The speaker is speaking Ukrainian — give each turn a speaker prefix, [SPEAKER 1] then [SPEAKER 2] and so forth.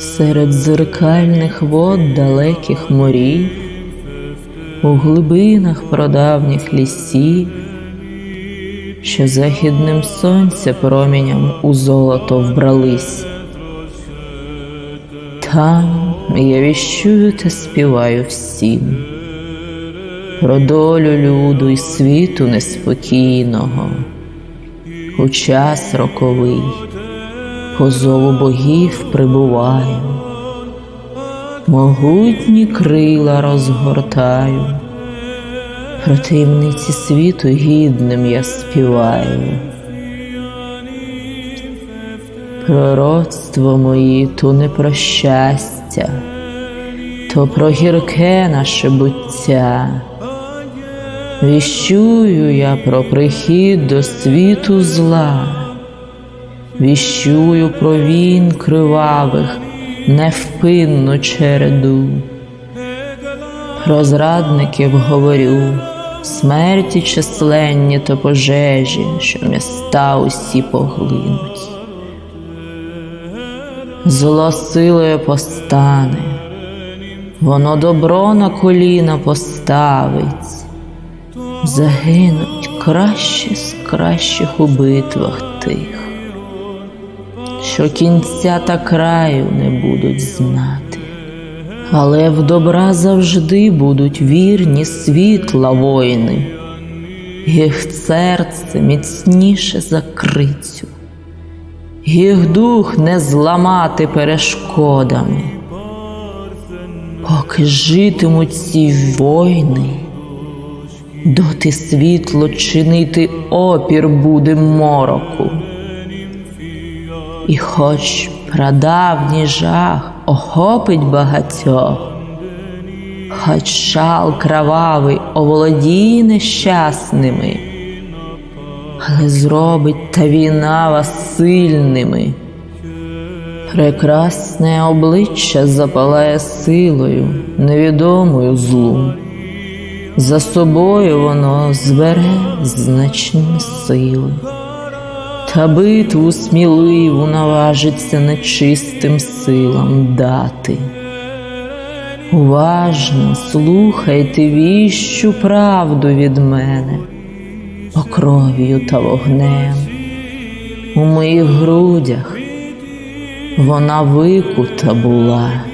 [SPEAKER 1] серед зеркальних вод далеких морів, у глибинах прадавніх лісів, що західним сонця проміням у золото вбрались. Там я віщую та співаю всім про долю люду й світу неспокійного, у час роковий по зову богів прибуваю, могутні крила розгортаю, про таємниці світу гідним я співаю. Пророцтво мої то не про щастя, то про гірке наше буття. Віщую я про прихід до світу зла, віщую про війн кривавих, невпинну череду. Про зрадників говорю, смерті численні та пожежі, що міста усі поглинуть. Зло силою постане, воно добро на коліна поставить, загинуть кращі з кращих у битвах тих, що кінця та краю не будуть знати, але в добра завжди будуть вірні світла воїни, їх серце міцніше за крицю. Їх дух не зламати перешкодами, поки житимуть ці войни, доти світло чинити опір буде мороку. І хоч прадавній жах охопить багатьох, хоч шал кровавий оволодіє нещасними але зробить та війна вас сильними. Прекрасне обличчя запалає силою, невідомою злу. За собою воно збере значні сили, та битву сміливу наважиться нечистим силам дати. Уважно слухайте віщу правду від мене покров'ю та вогнем. У моїх грудях вона викута була.